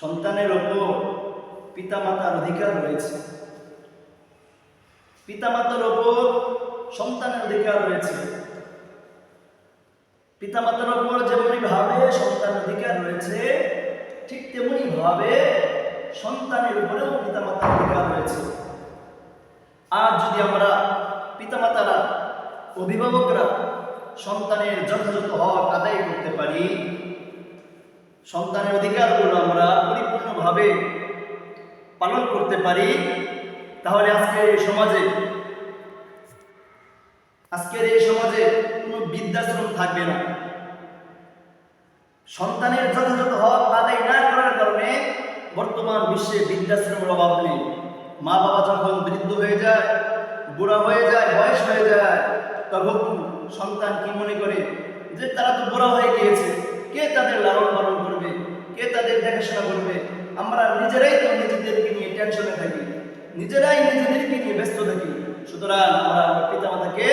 সন্তানের ওপর পিতামাতার অধিকার রয়েছে। পিতামাতার ওপর সন্তানের অধিকার রয়েছে। পিতামাতার ওপর যেমনি ভাবে সন্তানের অধিকার রয়েছে, ঠিক তেমনি ভাবে সন্তানের উপরেও পিতামাতার অধিকার রয়েছে। আর যদি আমরা পিতামাতারা, অভিভাবকরা সন্তানের যথাযথ হক আদায় করতে পারি সন্তানের অধিকারগুলো আমরা পরিপূর্ণভাবে পালন করতে পারি। তাহলে আজকের এই সমাজে, আজকের এই সমাজে কোনো বৃদ্ধাশ্রম থাকবে না। সন্তানের যথাযথ হক আদায় না করার কারণে বর্তমান বিশ্বে বৃদ্ধাশ্রমের অভাব নেই। মা বাবা যখন বৃদ্ধ হয়ে যায়, বুড়া হয়ে যায়, বয়স হয়ে যায়, তখন সন্তান কি মনে করে? যে তারা তো বুড়া হয়ে গিয়েছে, কে তাদের লালন পালন কে তাদের দেখাশোনা করবে? আমরা নিজেরাই তো নিজেদেরকে নিয়ে টেনশনে থাকি। নিজেরাই নিজেদেরকে নিয়ে ব্যস্ত থাকি। সুতরাং আমরা পিতামাতাকে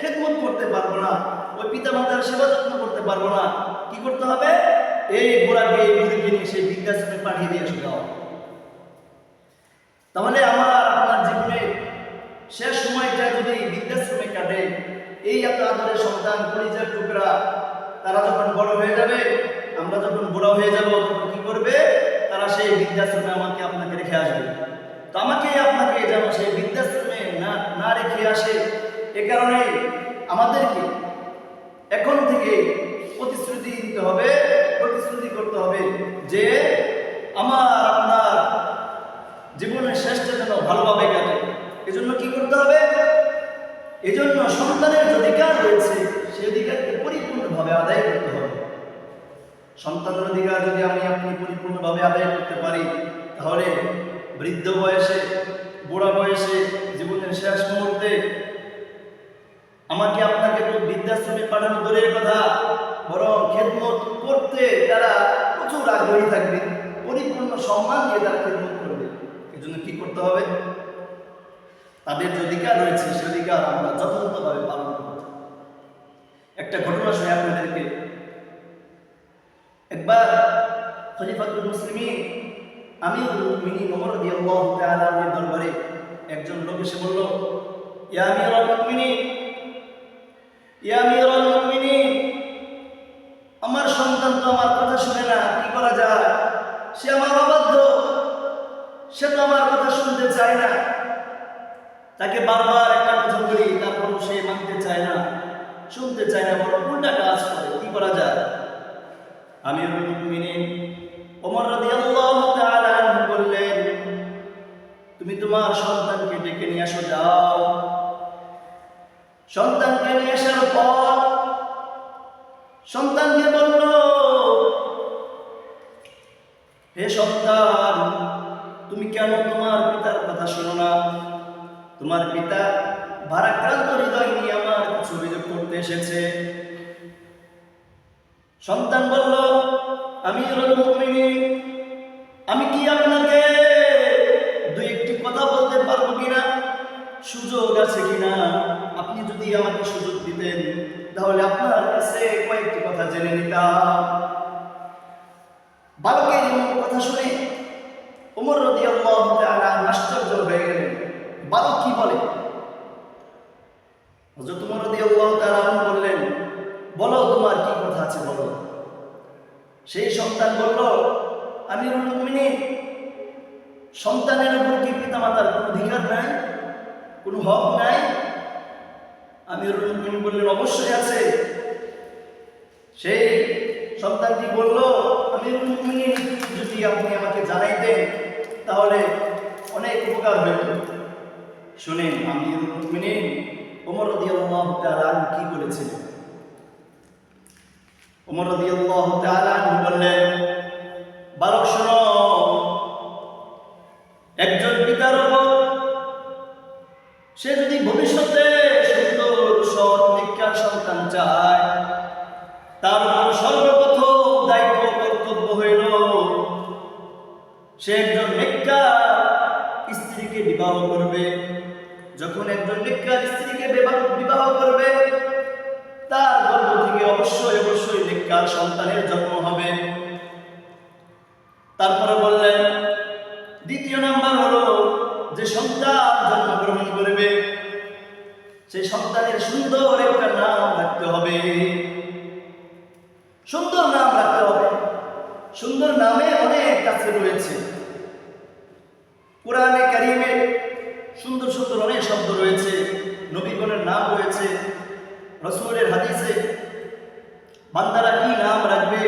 খেদমত করতে পারব না। ওই পিতামাতার সেবা যত্ন করতে পারব না। কি করতে হবে? এই বুড়াকে, এই বুড়িকে নিয়ে সেই বৃদ্ধাশ্রমে পাঠিয়ে দিয়ে আসতে হবে। তাহলে আমার আপনার জীবনে শেষ সময়টা যদি বৃদ্ধাশ্রমে কাটে, এই এত আদরের সন্তান পরিচয় টুকরা, তারা যখন বড় হয়ে যাবে আমরা যখন বুড়া হয়ে যাব, তখন কি করবে? তারা সেই বৃদ্ধাশ্রমে আমাকে আপনাকে রেখে আসবে। তো আমাকে, আপনাকে যেন সেই বৃদ্ধাশ্রমে না না রেখে আসে, এ কারণে আমাদেরকে এখন থেকে প্রতিশ্রুতি দিতে হবে, প্রতিশ্রুতি করতে হবে যে আমার, আপনার জীবনের শেষটা যেন ভালোভাবে কাটে। এজন্য কি করতে হবে? এজন্য সন্তানের যে অধিকার রয়েছে সেই অধিকারকে পরিপূর্ণভাবে আদায় করতে হবে। সন্তানের অধিকার যদি আমি আপনি পরিপূর্ণভাবে আদায় করতে পারি, তাহলে বৃদ্ধ বয়সে, বুড়া বয়সে জীবনের শেষ মুহূর্তে আমাকে আপনাকে তো বৃদ্ধাশ্রমে পাঠানো দূরের কথা, বরং খেদমত করতে তারা প্রচুর আগ্রহী থাকবে, পরিপূর্ণ সম্মান দিয়ে তারা খেদমত করবে। এজন্য কি করতে হবে? তাদের যে অধিকার রয়েছে, সে অধিকার আমরা যথাযথভাবে পালন করতে একটা ঘটনা শুনে আপনাদেরকে একবার খলিফাতুল মুসলিমিন আমিরুল মুমিনিন ওমর রাদিয়াল্লাহু তাআলা এর দরবারে একজন লোক এসে বলল, ইয়া আমিরুল মুমিনিন, ইয়া আমিরুল মুমিনিন, আমার সন্তান তো আমার কথা শুনে না, কি করা যায়? সে আমার অবাধ্য, সে তো আমার কথা শুনতে চায় না। তাকে বারবার একটা কথা বলি, তারপরও সে মানতে চায় না, শুনতে চায় না বড় উল্টা কাজ করে, কি করা যায়? আমি মুমিনিন ওমর রাদিয়াল্লাহু তাআলা বললেন, তুমি তোমার সন্তানকে ডেকে নিয়ে আসো, যাও। সন্তানকে নিয়ে আসার পর সন্তানকে বলল, হে সন্তান, তুমি কেন তোমার পিতার কথা শোনো না? তোমার পিতা ভারাক্রান্ত হৃদয় নিয়ে আমার কিছু অভিযোগ করতে এসেছে। সন্তান বলল আমি আমি কি আপনাকে দুই একটি কথা বলতে পারব কিনা? সুযোগ আছে কিনা? আপনি যদি আমাকে সুযোগ দিতেন, তাহলে আপনার কাছে কয়েকটি কথা জেনে নিতাম। বালকের কথা শুনে ওমর রাদিয়াল্লাহু তাআলা সন্তান বলল, আমিরুল মুমিনিন, সন্তানের উপর কি পিতামাতার কোনো অধিকার নাই? কোনো হক নাই? আমি মুমিনিন বললেন, অবশ্যই আছে। সেই সন্তানটি বলল, আমিরুল মুমিনিন, যদি আপনি আমাকে জানাইতেন, তাহলে অনেক উপকার হইত। শুনেন, আমিরুল মুমিনিন ওমর আনহু কি বলেছিলেন? ওমর রাদিয়াল্লাহু একজন পিতার উপর সে যদি ভবিষ্যতে সুন্দর, সৎ নিকার সন্তান চায়, তার সর্বপ্রথম দায়িত্ব কর্তব্য হইল সে একজন নেককার স্ত্রীকে বিবাহ করবে। যখন একজন নেককার স্ত্রীকে বিবাহ করবে তার গর্ভ থেকে অবশ্যই অবশ্যই নেককার সন্তানের জন্ম হবে। তারপরে বললেন, দ্বিতীয় নাম্বার হলো যে সন্তান জন্মগ্রহণ করবে, সেই সন্তানের সুন্দর একটা নাম রাখতে হবে। সুন্দর নাম রাখতে হবে। সুন্দর নামে অনেক কাছে রয়েছে। কোরআনে কারিমে সুন্দর সুন্দর অনেক শব্দ রয়েছে, নবীগণের নাম রয়েছে রসুলের হাদিসে বান্দারা কি নাম রাখবে?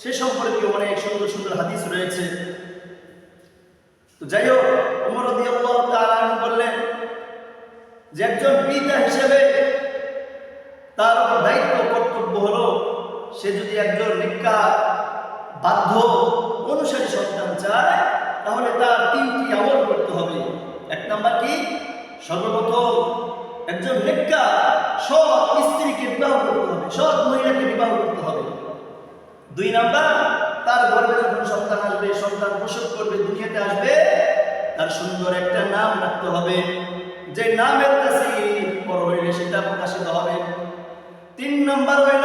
সে সম্পর্কে অনেক সুন্দর সুন্দর হাদিস রয়েছে। তো যাই হোক তাআলা বললেন যে একজন পিতা হিসেবে তার দায়িত্ব, কর্তব্য হলো সে যদি একজন নিকা বাধ্য, অনুসারী সন্তান চায়, তাহলে তার তিনটি আমল করতে হবে। এক নাম্বার কি? সর্বপ্রথম একজন নিকা সৎ স্ত্রীকে বিবাহ করতে হবে, সৎ মহিলাকে বিবাহ করতে হবে। দুই নাম্বার, তার গর্ভে যখন সন্তান আসবে, সন্তান প্রসব করবে, দুনিয়াতে আসবে, তার সুন্দর একটা নাম রাখতে হবে। যে নামের কাছে বড় হইলে সেটা প্রকাশিত হবে। তিন নাম্বার হইল,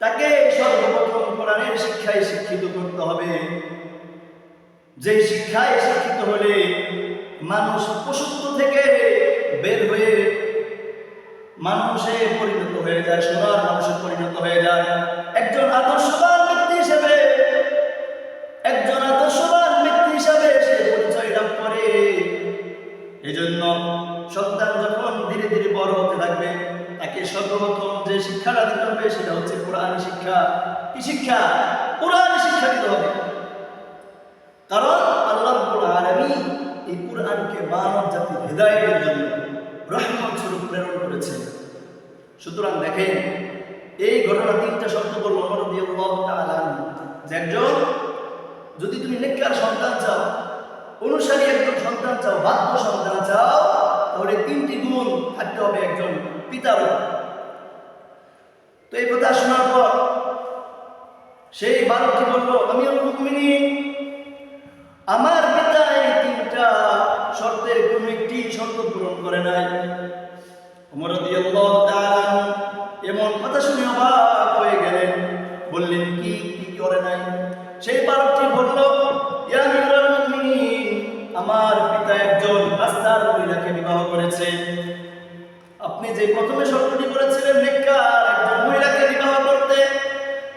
তাকে সর্বপ্রথম কোরআনের শিক্ষায় শিক্ষিত করতে হবে। যে শিক্ষায় শিক্ষিত হলে মানুষ পশুত্ব থেকে বের হয়ে মানুষে পরিণত হয়ে যায়, সোনার মানুষে পরিণত হয়ে যায়। একজন আদর্শবান ব্যক্তি হিসেবে, একজন আদর্শবান ব্যক্তি হিসাবে সে পরিচয় লাভ করে। এই জন্য সন্তান যখন ধীরে ধীরে বড় হতে থাকবে তাকে সর্বপ্রথম যে শিক্ষাটা দিতে হবে সেটা হচ্ছে কোরআন শিক্ষা। কি শিক্ষা? কোরআন শিক্ষা দিতে হবে। কারণ আল্লাহ আলামিন এই কোরআনকে মানব জাতির হৃদায়তের জন্য রহমত স্বরূপ প্রেরণ করেছেন সুতরাং দেখেন, এই ঘটনা তিনটা শব্দ বলল যে একজন, যদি তুমি নেককার সন্তান চাও, অনুসারী একজন সন্তান চাও, বাধ্য সন্তান চাও, তাহলে তিনটি গুণ থাকতে হবে একজন পিতার তো এই কথা শোনার পর সেই বালকটি বলল আমি আমার শর্তের কোনো একটি শর্ত পূরণ করে নাই। এমন কথা শুনে অবাক হয়ে গেলেন। বললেন, কি কি করে নাই? সেই বালকটি বলল আমার পিতা একজন রাস্তার মহিলাকে বিবাহ করেছে। আপনি যে প্রথমে শর্তটি করেছিলেন, নেককার একজন মহিলাকে বিবাহ করতে,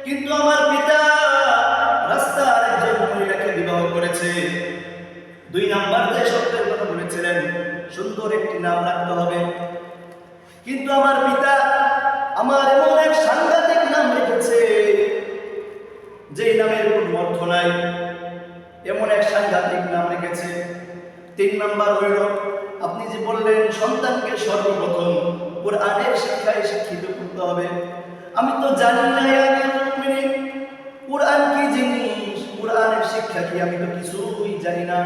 কিন্তু আমার পিতা বলেছিলেন, সুন্দর একটি নাম রাখতে হবে। কিন্তু আমার পিতা আমার এমন এক সাংঘাতিক নাম রেখেছে যেই নামের কোনো অর্থ নাই। এমন এক সাংঘাতিক নাম রেখেছে। তিন নাম্বার হইল, আপনি যে বললেন, সন্তানকে সর্বপ্রথম ওর কোরআনের শিক্ষায় শিক্ষিত করতে হবে। আমি তো জানি না কোরআন কি জিনিস? কোরআনের শিক্ষা কি? আমি তো কিছুই জানি না।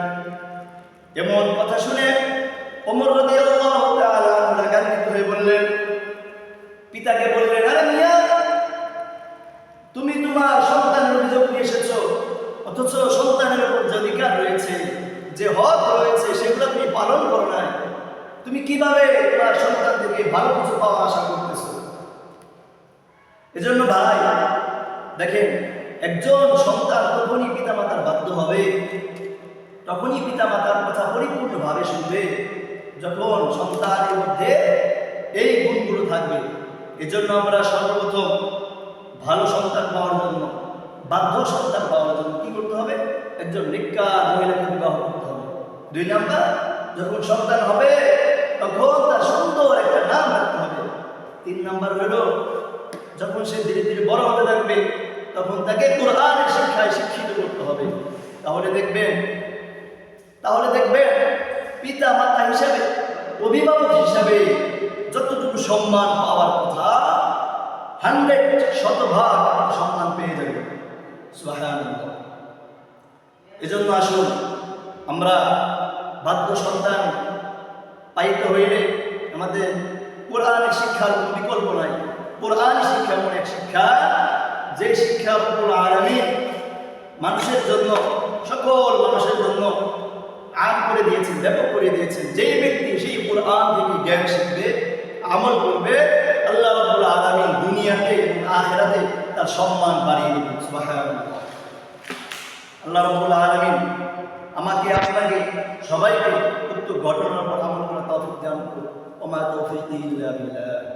এমন কথা শুনে আনহু রাগান্বিত হয়ে বললেন, পিতাকে বললেন, আরে মিয়া, তুমি তোমার সন্তানের অভিযোগ নিয়ে এসেছ, অথচ সন্তানের উপর যে অধিকার রয়েছে, যে হক রয়েছে, সেগুলো তুমি পালন করো নাই। তুমি কীভাবে তোমার সন্তান থেকে ভালো কিছু পাওয়া আশা করতেছো? এজন্য ভাই, দেখেন, একজন সন্তান তখনই পিতামাতার বাধ্য হবে তখনই পিতামাতার কথা পরিপূর্ণভাবে শুনবে। যখন সন্তানের মধ্যে এই গুণগুলো থাকবে, এজন্য আমরা সর্বপ্রথম ভালো সন্তান পাওয়ার জন্য, বাধ্য সন্তান পাওয়ার জন্য কি করতে হবে? একজন নিকার মহিলাকে বিবাহ করতে হবে। দুই নাম্বার, যখন সন্তান হবে, তখন তার সুন্দর একটা নাম রাখতে হবে। তিন নাম্বার হলো, যখন সে ধীরে ধীরে বড় হতে থাকবে, তখন তাকে কোরআনের শিক্ষায় শিক্ষিত করতে হবে। তাহলে দেখবেন তাহলে দেখবেন পিতা মাতা হিসাবে, অভিভাবক হিসাবে যতটুকু সম্মান পাওয়ার কথা, হান্ড্রেড শতভাগ সম্মান পেয়ে যাবে। এজন্য আসুন, আমরা বাধ্য সন্তান পাইতে হইলে আমাদের কোরআনের শিক্ষার বিকল্প নাই। কোরআন শিক্ষা এমন এক শিক্ষা, যে শিক্ষা রব্বুল আলামিন মানুষের জন্য, সকল মানুষের জন্য আম করে দিয়েছেন, ব্যাপক করে দিয়েছেন। যেই ব্যক্তি সেই কোরআন থেকে জ্ঞান শিখবে, আমল করবে, আল্লাহ রব্বুল আলামিন দুনিয়াতে এবং আখেরাতে তার সম্মান বাড়িয়ে দেবেন আল্লাহ রব্বুল আলামিন আমাকে আপনাকে সবাইকে উক্ত ঘটনার উপর আমল করা তৌফিক দান করুন ওমা তৌফিক ইল্লা বিল্লাহ।